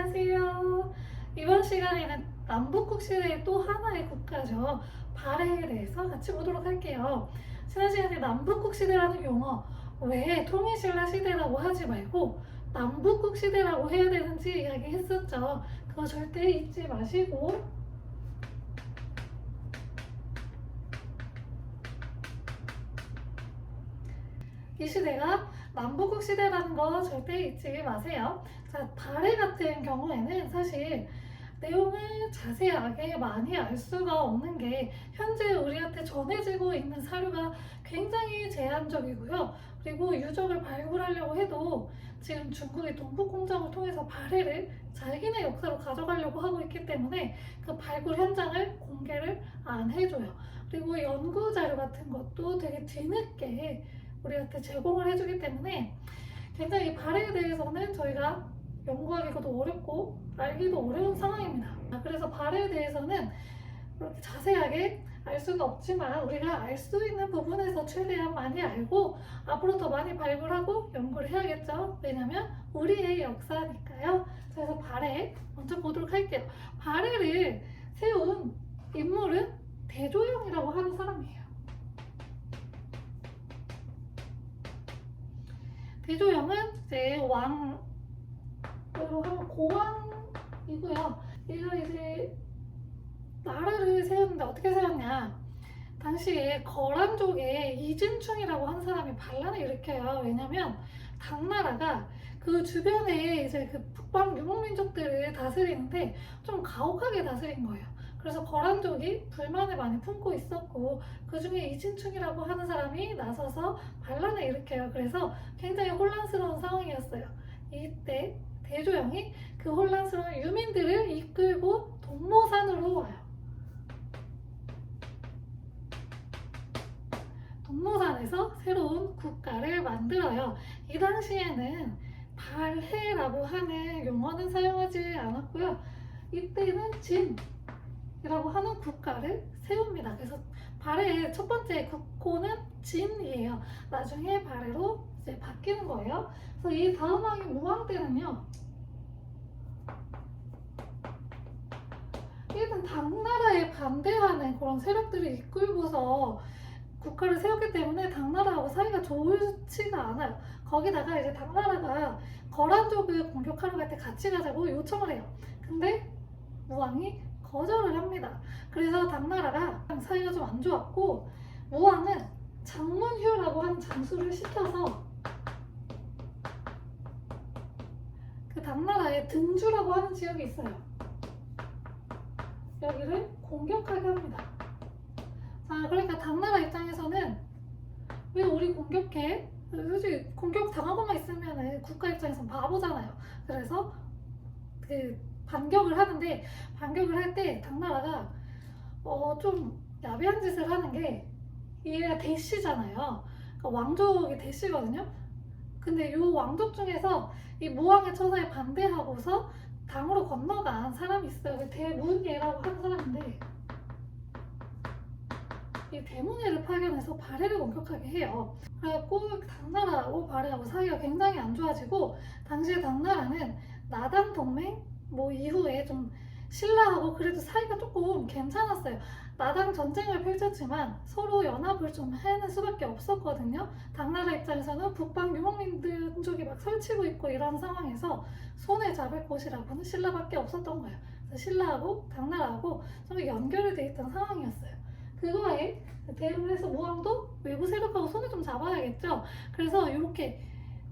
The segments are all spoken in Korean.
안녕하세요. 이번 시간에는 남북국 시대의 또 하나의 국가죠. 발해에 대해서 같이 보도록 할게요. 지난 시간에 남북국 시대라는 용어 왜 통일신라 시대라고 하지 말고 남북국 시대라고 해야 되는지 이야기했었죠. 그거 절대 잊지 마시고 이 시대가 남북국 시대라는 거 절대 잊지 마세요. 자, 발해 같은 경우에는 사실 내용을 자세하게 많이 알 수가 없는 게 현재 우리한테 전해지고 있는 사료가 굉장히 제한적이고요. 그리고 유적을 발굴하려고 해도 지금 중국이 동북 공장을 통해서 발해를 자기네 역사로 가져가려고 하고 있기 때문에 그 발굴 현장을 공개를 안 해줘요. 그리고 연구 자료 같은 것도 되게 뒤늦게 우리한테 제공을 해주기 때문에 굉장히 이 발해에 대해서는 저희가 연구하기도 어렵고 알기도 어려운 상황입니다. 아, 그래서 발해에 대해서는 그렇게 자세하게 알 수는 없지만 우리가 알 수 있는 부분에서 최대한 많이 알고 앞으로 더 많이 발굴하고 연구를 해야겠죠. 왜냐면 우리의 역사니까요. 그래서 발해 먼저 보도록 할게요. 발해를 세운 인물은 대조영이라고 하는 사람이에요. 대조영은 이제 왕 으로 하면 고왕이고요. 얘가 이제 나라를 세웠는데 어떻게 세웠냐? 당시에 거란족의 이진충이라고 하는 사람이 반란을 일으켜요. 왜냐면 당나라가 그 주변에 이제 그 북방 유목민족들을 다스리는데 좀 가혹하게 다스린 거예요. 그래서 거란족이 불만을 많이 품고 있었고 그 중에 이진충이라고 하는 사람이 나서서 반란을 일으켜요. 그래서 굉장히 혼란스러운 상황이었어요. 이때 대조영이 그 혼란스러운 유민들을 이끌고 동모산으로 와요. 동모산에서 새로운 국가를 만들어요. 이 당시에는 발해라고 하는 용어는 사용하지 않았고요. 이때는 진 이라고 하는 국가를 세웁니다. 그래서 발해의 첫 번째 국호는 진이에요. 나중에 발해로 이제 바뀌는 거예요. 그래서 이 다음 왕이 무왕 때는요. 일단 당나라에 반대하는 그런 세력들을 이끌고서 국가를 세웠기 때문에 당나라하고 사이가 좋지가 않아요. 거기다가 이제 당나라가 거란족을 공격하러 갈 때 같이 가자고 요청을 해요. 근데 무왕이 거절을 합니다. 그래서 당나라가 사이가 좀 안 좋았고 무왕은 장문휴라고 하는 장수를 시켜서 그 당나라에 등주라고 하는 지역이 있어요. 여기를 공격하게 합니다. 자, 그러니까 당나라 입장에서는 왜 우리 공격해? 솔직히 공격 당하고만 있으면 국가 입장에서 바보잖아요. 그래서 그 반격을 하는데 반격을 할 때 당나라가 어 좀 야비한 짓을 하는 게 얘가 대씨잖아요. 그러니까 왕족이 대씨거든요. 근데 이 왕족 중에서 이 모왕의 처사에 반대하고서 당으로 건너간 사람이 있어요. 그 대문예라고 하는 사람인데 이 대문예를 파견해서 발해를 공격하게 해요. 그래갖고 당나라하고 발해하고 사이가 굉장히 안 좋아지고 당시에 당나라는 나당 동맹 뭐 이후에 좀 신라하고 그래도 사이가 조금 괜찮았어요. 나당 전쟁을 펼쳤지만 서로 연합을 좀 해낼 수밖에 없었거든요. 당나라 입장에서는 북방 유목민족이 막 설치고 있고 이런 상황에서 손에 잡을 곳이라고는 신라밖에 없었던 거예요. 신라하고 당나라하고 좀 연결이 돼 있던 상황이었어요. 그거에 대응을 해서 모왕도 외부 세력하고 손을 좀 잡아야겠죠. 그래서 이렇게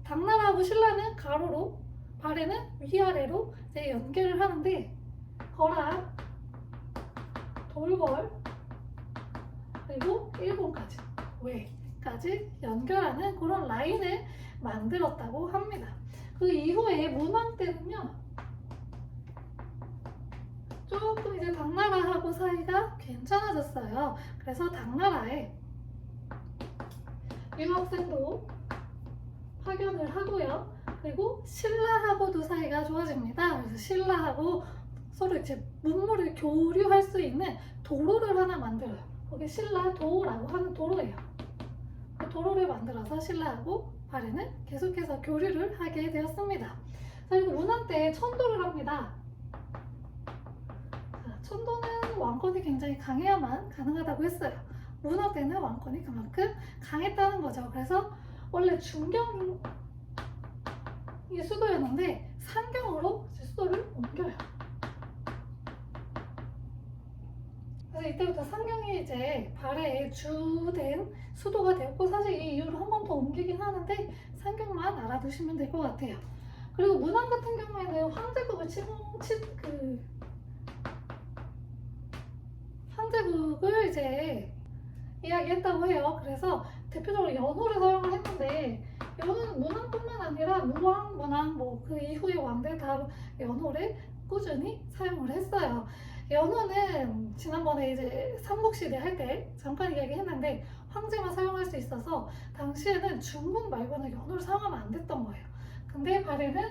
당나라하고 신라는 가로로 발에는 위아래로 이제 연결을 하는데 거란, 돌궐 그리고 일본까지 왜까지 연결하는 그런 라인을 만들었다고 합니다. 그 이후에 문왕 때는요 조금 이제 당나라하고 사이가 괜찮아졌어요. 그래서 당나라에 유학생도 파견을 하고요. 그리고 신라하고도 사이가 좋아집니다. 그래서 신라하고 서로 이제 문물을 교류할 수 있는 도로를 하나 만들어요. 거기 신라도라고 하는 도로예요. 그 도로를 만들어서 신라하고 발해는 계속해서 교류를 하게 되었습니다. 자, 그리고 문안 때 천도를 합니다. 천도는 왕권이 굉장히 강해야만 가능하다고 했어요. 문어 때는 왕권이 그만큼 강했다는 거죠. 그래서 원래 중경 이 수도였는데 상경으로 이제 수도를 옮겨요. 그래서 이때부터 상경이 이제 발해의 주된 수도가 되었고 사실 이 이후로 한번 더 옮기긴 하는데 상경만 알아두시면 될 것 같아요. 그리고 문안 같은 경우에는 황제국을 치, 치, 그 황제국을 이제 이야기했다고 해요. 그래서 대표적으로 연호를 사용을 했는데 연호는 문왕뿐만 아니라 무왕, 문왕 뭐 그 이후의 왕들 다 연호를 꾸준히 사용을 했어요. 연호는 지난번에 이제 삼국시대 할 때 잠깐 이야기했는데 황제만 사용할 수 있어서 당시에는 중국 말고는 연호를 사용하면 안 됐던 거예요. 근데 발해는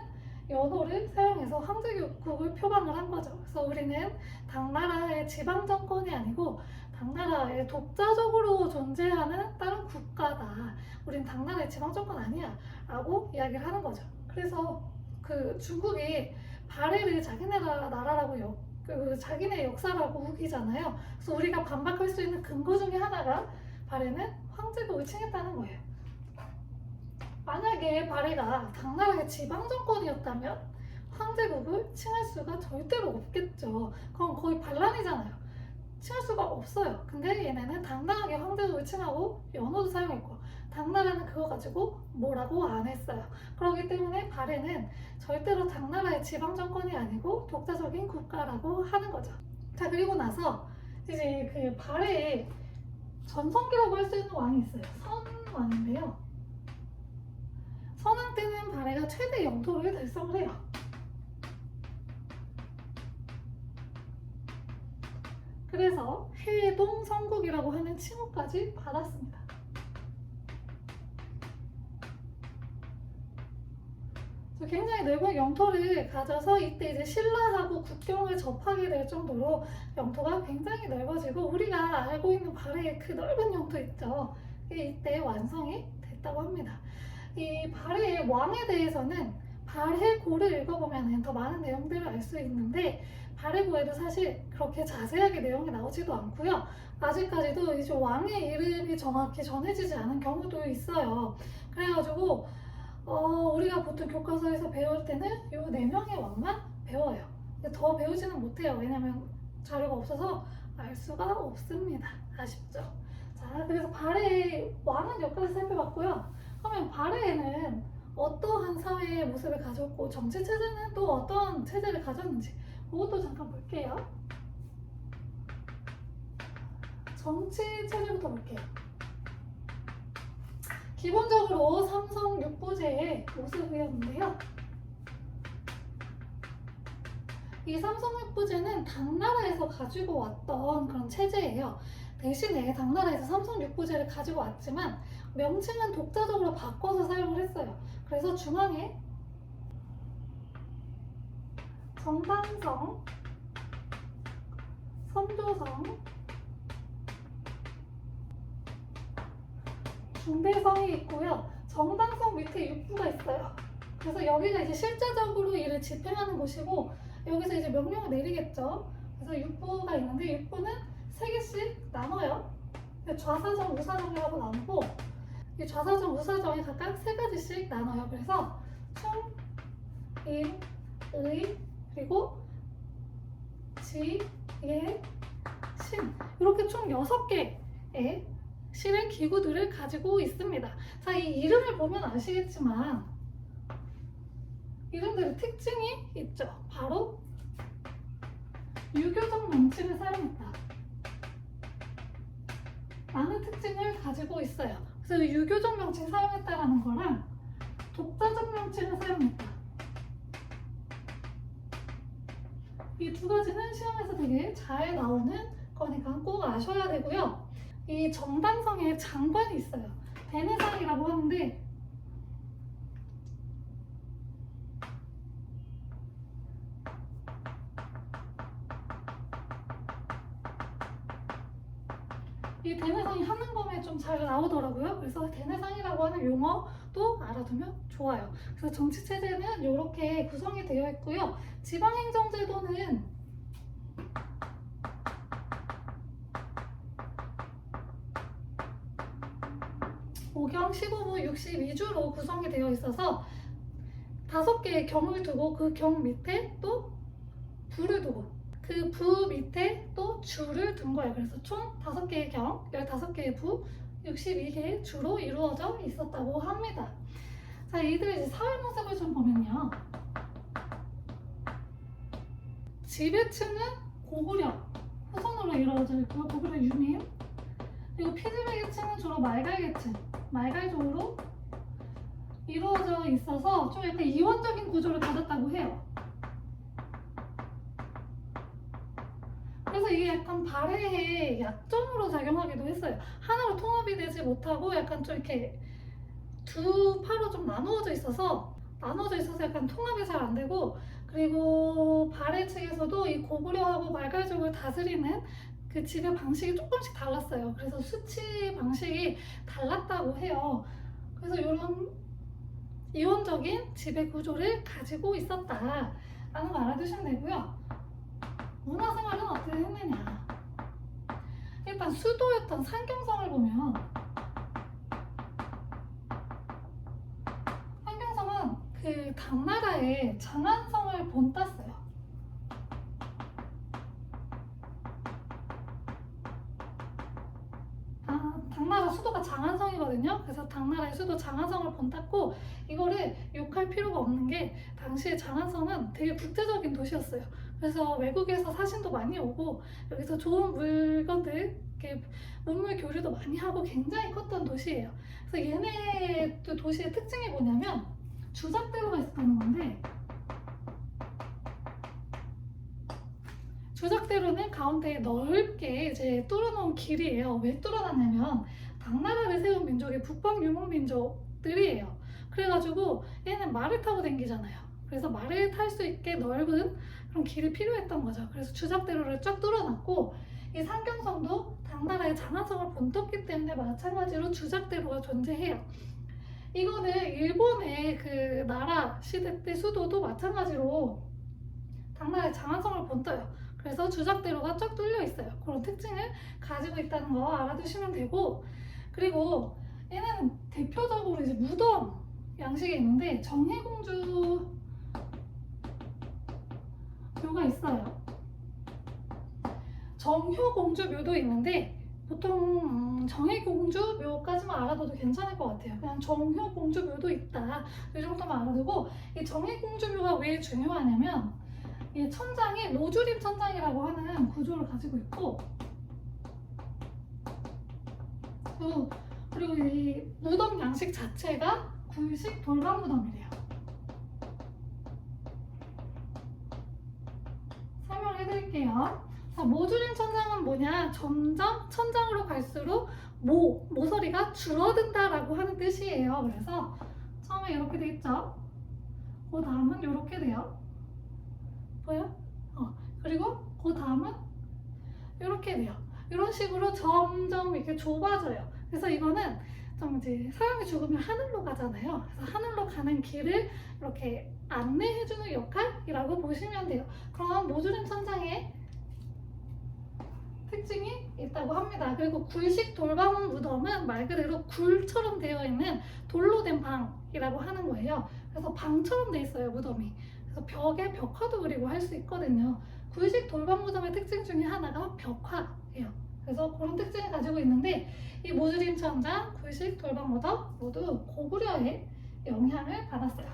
연호를 사용해서 황제국을 표방을 한 거죠. 그래서 우리는 당나라의 지방 정권이 아니고 당나라의 독자적으로 존재하는 다른 국가다. 우린 당나라의 지방 정권 아니야. 라고 이야기를 하는 거죠. 그래서 그 중국이 발해를 자기네 나라- 나라라고 역, 그 자기네 역사라고 우기잖아요. 그래서 우리가 반박할 수 있는 근거 중에 하나가 발해는 황제국을 칭했다는 거예요. 만약에 발해가 당나라의 지방 정권이었다면 황제국을 칭할 수가 절대로 없겠죠. 그럼 거의 반란이잖아요. 칭할 수가 없어요. 근데 얘네는 당당하게 황제국을 칭하고 연호도 사용했고 당나라는 그거 가지고 뭐라고 안 했어요. 그렇기 때문에 발해는 절대로 당나라의 지방 정권이 아니고 독자적인 국가라고 하는 거죠. 자 그리고 나서 이제 그 발해의 전성기라고 할 수 있는 왕이 있어요. 선왕인데요. 선왕 때는 발해가 최대 영토를 달성을 해요. 그래서 해동 성국이라고 하는 칭호까지 받았습니다. 굉장히 넓은 영토를 가져서 이때 이제 신라하고 국경을 접하게 될 정도로 영토가 굉장히 넓어지고 우리가 알고 있는 발해의 그 넓은 영토 있죠. 이때 완성이 됐다고 합니다. 이 발해의 왕에 대해서는 발해고를 읽어보면 더 많은 내용들을 알 수 있는데 발해고에도 사실 그렇게 자세하게 내용이 나오지도 않고요. 아직까지도 이제 왕의 이름이 정확히 전해지지 않은 경우도 있어요. 그래가지고 어, 우리가 보통 교과서에서 배울 때는 이 네 명의 왕만 배워요. 더 배우지는 못해요. 왜냐면 자료가 없어서 알 수가 없습니다. 아쉽죠? 자, 그래서 발해의 왕은 여기까지 살펴봤고요. 그러면 발해에는 어떠한 사회의 모습을 가졌고 정치 체제는 또 어떤 체제를 가졌는지 그것도 잠깐 볼게요. 정치 체제부터 볼게요. 기본적으로 삼성 육부제의 모습이었는데요. 이 삼성 육부제는 당나라에서 가지고 왔던 그런 체제예요. 대신에 당나라에서 삼성 육부제를 가지고 왔지만 명칭은 독자적으로 바꿔서 사용을 했어요. 그래서 중앙에 정당성, 선조성, 중대성이 있고요. 정당성 밑에 육부가 있어요. 그래서 여기가 이제 실제적으로 일을 집행하는 곳이고 여기서 이제 명령을 내리겠죠. 그래서 육부가 있는데 육부는 세 개씩 나눠요. 좌사정, 우사정이라고 나누고 이 좌사정, 우사정이 각각 세 가지씩 나눠요. 그래서 충, 인, 의, 그리고 지, 예, 신 이렇게 총 여섯 개의 실행 기구들을 가지고 있습니다. 자, 이 이름을 보면 아시겠지만 이름들의 특징이 있죠. 바로 유교적 명칭을 사용했다. 라는 특징을 가지고 있어요. 그래서 유교적 명칭 사용했다라는 거랑 독자적 명칭을 사용했다. 이 두 가지는 시험에서 되게 잘 나오는 거니까 꼭 아셔야 되고요. 이 정당성에 장관이 있어요. 베네상이라고 하는데 이 대내상이 하는검에 좀 잘 나오더라고요. 그래서 대내상이라고 하는 용어도 알아두면 좋아요. 그래서 정치 체제는 이렇게 구성이 되어 있고요. 지방행정제도는 오경 15부, 62주로 구성이 되어 있어서 다섯 개의 경을 두고 그 경 밑에 또 부를 두고 그 부 밑에 또 주를 둔 거예요. 그래서 총 다섯 개의 경, 15개의 부, 62개의 주로 이루어져 있었다고 합니다. 자, 이들의 사회 모습을 좀 보면요. 지배층은 고구려, 후손으로 이루어져 있고요. 고구려 유민. 그리고 피지배계층은 주로 말갈계층, 말갈족으로 이루어져 있어서 좀 약간 이원적인 구조를 가졌다고 해요. 그래서 이게 약간 발해의 약점으로 작용하기도 했어요. 하나로 통합이 되지 못하고 약간 좀 이렇게 두 파로 좀 나누어져 있어서 나누어져 있어서 약간 통합이 잘 안 되고 그리고 발해 측에서도 이 고구려하고 말갈족을 다스리는 그 지배 방식이 조금씩 달랐어요. 그래서 수치 방식이 달랐다고 해요. 그래서 이런 이원적인 지배 구조를 가지고 있었다라는 거 알아두시면 되고요. 문화생활은 어떻게 했느냐? 일단 수도였던 상경성을 보면 상경성은 그 당나라의 장안성을 본땄어요. 아, 당나라 수도가 장안성이거든요. 그래서 당나라의 수도 장안성을 본땄고 이거를 욕할 필요가 없는 게 당시에 장안성은 되게 국제적인 도시였어요. 그래서 외국에서 사신도 많이 오고 여기서 좋은 물건들 이렇게 문물 교류도 많이 하고 굉장히 컸던 도시예요. 그래서 얘네 또 도시의 특징이 뭐냐면 주작대로가 있었다는 건데 주작대로는 가운데 넓게 이제 뚫어놓은 길이에요. 왜 뚫어놨냐면 당나라를 세운 민족이 북방 유목 민족들이에요. 그래가지고 얘는 말을 타고 다니잖아요. 그래서 말을 탈 수 있게 넓은 그런 길이 필요했던 거죠. 그래서 주작대로를 쫙 뚫어놨고 이 상경성도 당나라의 장안성을 본떴기 때문에 마찬가지로 주작대로가 존재해요. 이거는 일본의 그 나라 시대 때 수도도 마찬가지로 당나라의 장안성을 본떠요. 그래서 주작대로가 쫙 뚫려 있어요. 그런 특징을 가지고 있다는 거 알아두시면 되고 그리고 얘는 대표적으로 이제 무덤 양식이 있는데 정혜공주 묘가 있어요. 정효공주 묘도 있는데 보통 음, 정혜공주 묘까지만 알아둬도 괜찮을 것 같아요. 그냥 정효공주 묘도 있다 이 정도만 알아두고 이 정혜공주 묘가 왜 중요하냐면 이 천장이 노주림 천장이라고 하는 구조를 가지고 있고 또 그리고 이 무덤 양식 자체가 굴식 돌방 무덤이래요. 설명해드릴게요. 자, 모주림 천장은 뭐냐? 점점 천장으로 갈수록 모, 모서리가 줄어든다라고 하는 뜻이에요. 그래서 처음에 이렇게 돼 있죠? 그 다음은 이렇게 돼요. 보여? 어, 그리고 그 다음은 이렇게 돼요. 이런 식으로 점점 이렇게 좁아져요. 그래서 이거는 좀 이제 사람이 죽으면 하늘로 가잖아요. 그래서 하늘로 가는 길을 이렇게 안내해주는 역할이라고 보시면 돼요. 그럼 모주림 천장에 특징이 있다고 합니다. 그리고 굴식 돌방 무덤은 말 그대로 굴처럼 되어 있는 돌로 된 방이라고 하는 거예요. 그래서 방처럼 돼 있어요, 무덤이. 그래서 벽에 벽화도 그리고 할 수 있거든요. 굴식 돌방 무덤의 특징 중에 하나가 벽화예요. 그래서 그런 특징을 가지고 있는데 이 모주림 천장, 굴식 돌방 무덤 모두 고구려의 영향을 받았어요.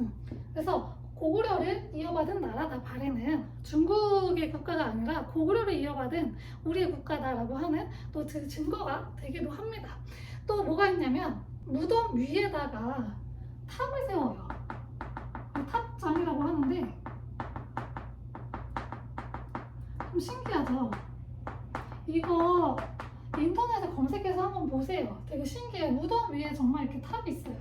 음, 그래서 고구려를 이어받은 나라다 발해는 중국의 국가가 아니라 고구려를 이어받은 우리의 국가다라고 하는 또 그 증거가 되기도 합니다. 또 뭐가 있냐면 무덤 위에다가 탑을 세워요. 이 탑장이라고 하는데 좀 신기하죠? 이거 인터넷에 검색해서 한번 보세요. 되게 신기해요. 무덤 위에 정말 이렇게 탑이 있어요.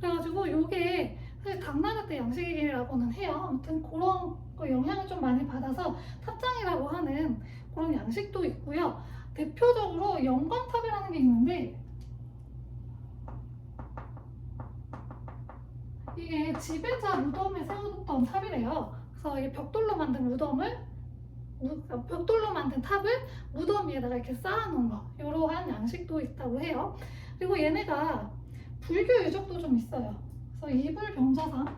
그래가지고 요게 사실 당나라 때 양식이라고는 해요. 아무튼 그런 거 영향을 좀 많이 받아서 탑장이라고 하는 그런 양식도 있고요. 대표적으로 영광탑이라는 게 있는데 이게 지배자 무덤에 세워뒀던 탑이래요. 그래서 이 벽돌로 만든 무덤을 무- 벽돌로 만든 탑을 무덤 위에다가 이렇게 쌓아놓은 거 이러한 양식도 있다고 해요. 그리고 얘네가 불교 유적도 좀 있어요. 그래서 이불 병자상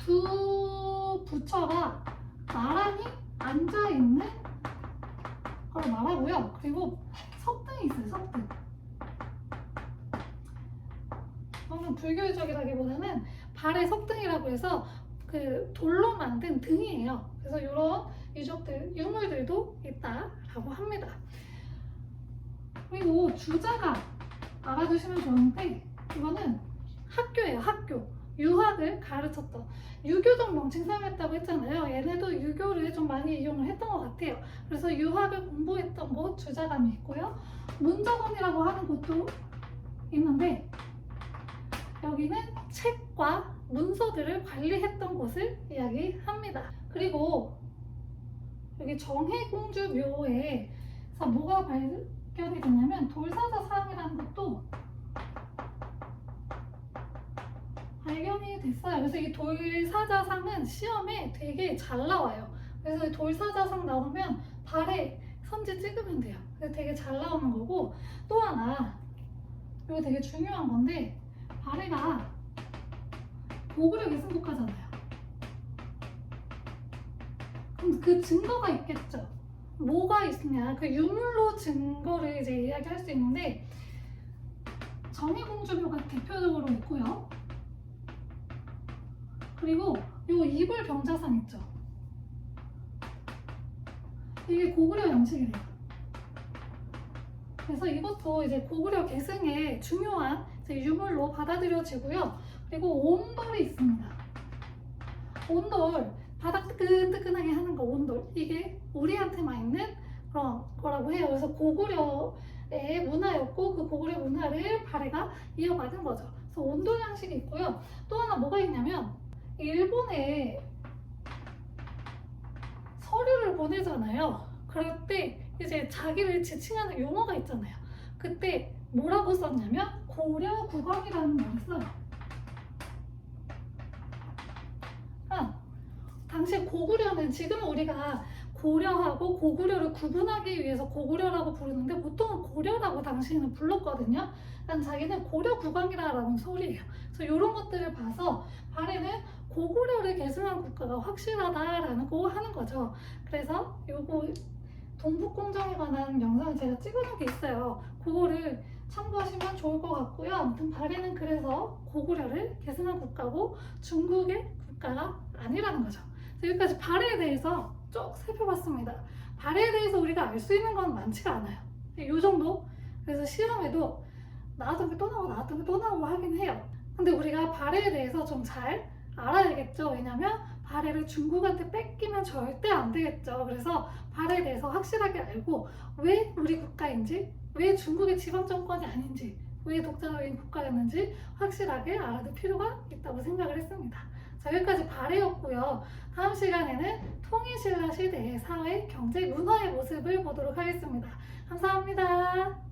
두 부처가 나란히 앉아 있는 걸 말하고요. 그리고 석등이 있어요. 석등. 저는 불교 유적이라기보다는 발의 석등이라고 해서 그 돌로 만든 등이에요. 그래서 이런 유적들, 유물들도 있다라고 합니다. 그리고 주자가 알아두시면 좋은데 이거는 학교예요. 학교. 유학을 가르쳤던 유교적 명칭 사용했다고 했잖아요. 얘네도 유교를 좀 많이 이용을 했던 것 같아요. 그래서 유학을 공부했던 곳 주자감이 있고요. 문정원이라고 하는 곳도 있는데 여기는 책과 문서들을 관리했던 곳을 이야기합니다. 그리고 여기 정해공주 묘에서 뭐가 발견이 됐냐면 돌사자상이라는 것도 발견이 됐어요. 그래서 이 돌사자상은 시험에 되게 잘 나와요. 그래서 이 돌사자상 나오면 발에 선지 찍으면 돼요. 그래서 되게 잘 나오는 거고 또 하나 이거 되게 중요한 건데 발해가 고구려 예승국가잖아요. 그럼 그 증거가 있겠죠. 뭐가 있냐? 그 유물로 증거를 이제 이야기할 수 있는데 정의공주묘가 대표적으로 있고요. 그리고 요 이불 병자상 있죠. 이게 고구려 양식이래요. 그래서 이것도 이제 고구려 계승의 중요한 유물로 받아들여지고요. 그리고 온돌이 있습니다. 온돌 바닥 뜨끈뜨끈하게 하는 거 온돌 이게 우리한테만 있는 그런 거라고 해요. 그래서 고구려의 문화였고 그 고구려 문화를 발해가 이어받은 거죠. 그래서 온돌 양식이 있고요. 또 하나 뭐가 있냐면 일본에 서류를 보내잖아요. 그럴 때 이제 자기를 지칭하는 용어가 있잖아요. 그때 뭐라고 썼냐면 고려 국왕이라는 말을 써요. 아, 당시 고구려는 지금 우리가 고려하고 고구려를 구분하기 위해서 고구려라고 부르는데 보통은 고려라고 당시에는 불렀거든요. 그러니까 자기는 고려 국왕이라는 소리예요. 그래서 이런 것들을 봐서 발에는 고구려를 계승한 국가가 확실하다라는 거 하는 거죠. 그래서 요거 동북공정에 관한 영상을 제가 찍어놓은 게 있어요. 그거를 참고하시면 좋을 것 같고요. 아무튼 발해는 그래서 고구려를 계승한 국가고 중국의 국가가 아니라는 거죠. 여기까지 발해에 대해서 쭉 살펴봤습니다. 발해에 대해서 우리가 알 수 있는 건 많지가 않아요. 이 정도? 그래서 시험에도 나왔던 게 또 나오고 나왔던 게 또 나오고 하긴 해요. 근데 우리가 발해에 대해서 좀 잘 알아야겠죠. 왜냐면 발해를 중국한테 뺏기면 절대 안 되겠죠. 그래서 발해에 대해서 확실하게 알고 왜 우리 국가인지, 왜 중국의 지방 정권이 아닌지, 왜 독자적인 국가였는지 확실하게 알아둘 필요가 있다고 생각을 했습니다. 자, 여기까지 발해였고요. 다음 시간에는 통일신라 시대의 사회, 경제, 문화의 모습을 보도록 하겠습니다. 감사합니다.